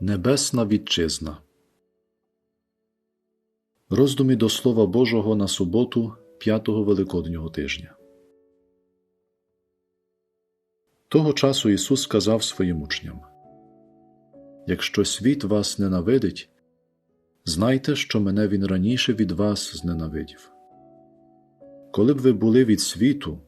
Небесна Вітчизна. Роздумі до Слова Божого на суботу п'ятого Великоднього тижня. Того часу Ісус сказав своїм учням: Якщо світ вас ненавидить, знайте, що мене Він раніше від вас зненавидів. Коли б ви були від світу,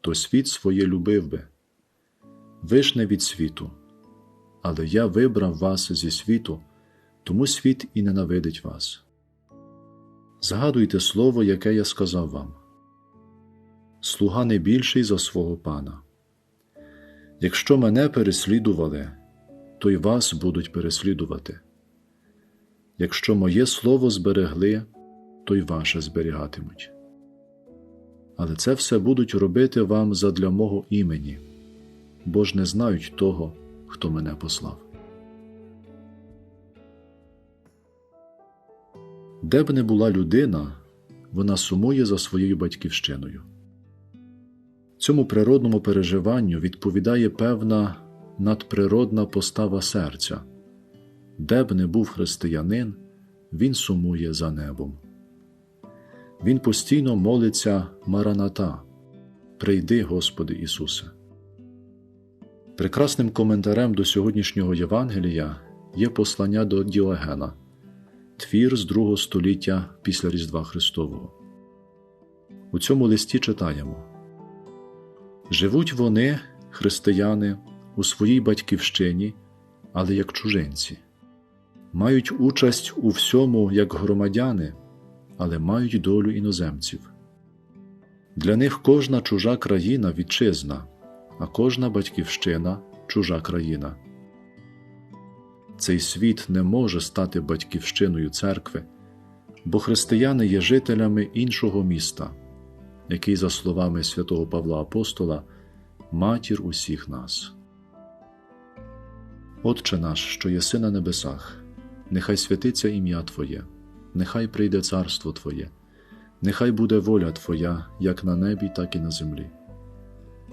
то світ своє любив би. Ви ж не від світу, але я вибрав вас зі світу, тому світ і ненавидить вас. Згадуйте слово, яке я сказав вам слуга не більший за свого пана. Якщо мене переслідували, то й вас будуть переслідувати. Якщо моє слово зберегли, то й ваше зберігатимуть. Але це все будуть робити вам задля мого імені, бо ж не знають того, хто мене послав. Де б не була людина, вона сумує за своєю батьківщиною. Цьому природному переживанню відповідає певна надприродна постава серця. Де б не був християнин, він сумує за небом. Він постійно молиться Мараната Прийди, Господи Ісусе. Прекрасним коментарем до сьогоднішнього Євангелія є послання до Діогена, твір з другого століття після Різдва Христового. У цьому листі читаємо Живуть вони, християни, у своїй батьківщині, але як чужинці, мають участь у всьому як громадяни, але мають долю іноземців. Для них кожна чужа країна вітчизна, а кожна батьківщина чужа країна. Цей світ не може стати батьківщиною церкви, бо християни є жителями іншого міста, який, за словами святого Павла Апостола, матір усіх нас. Отче наш, що єси на небесах, нехай святиться ім'я Твоє, нехай прийде царство Твоє, нехай буде воля Твоя, як на небі, так і на землі.